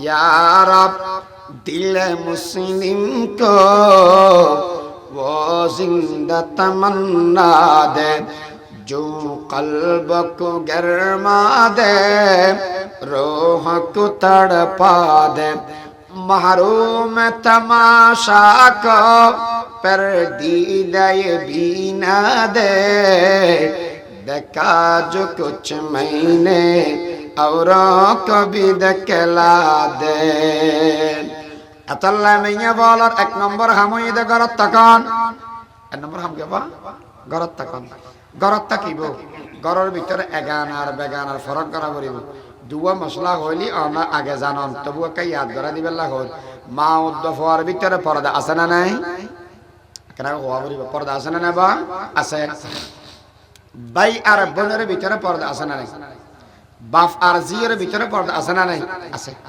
या रब दिल मुस्लिम को वो जिंदा तमन्ना दे जो कल्ब को गरमा दे रोह को तड़पा दे महरूम तमाशा को पर दीदाय बीना दे देखा जो कुछ मैंने औरों को भी दिखला दे আতাল্লাহ মাইয়া বলার এক নম্বর হামই দে গরত তখন এক নম্বর হাম কে বা গরত তখন গরত তাকিব গরর ভিতরে এগান আর বেগান আর ফরক করা পড়িব দুয়া মশলা হইলি আমরা আগে জানন তবু একটা ইয়াদ করা দিবেলা হল মা উদ্দ ফোয়ার ভিতরে পর্দা আছে না নাই কেন হওয়া পড়িব পর্দা আছে না নাই বা আছে ভাই আর বোনের ভিতরে পর্দা আছে না নাই? বাপ আর জিয়ের ভিতরে পর্দা আছে না নাই? আছে।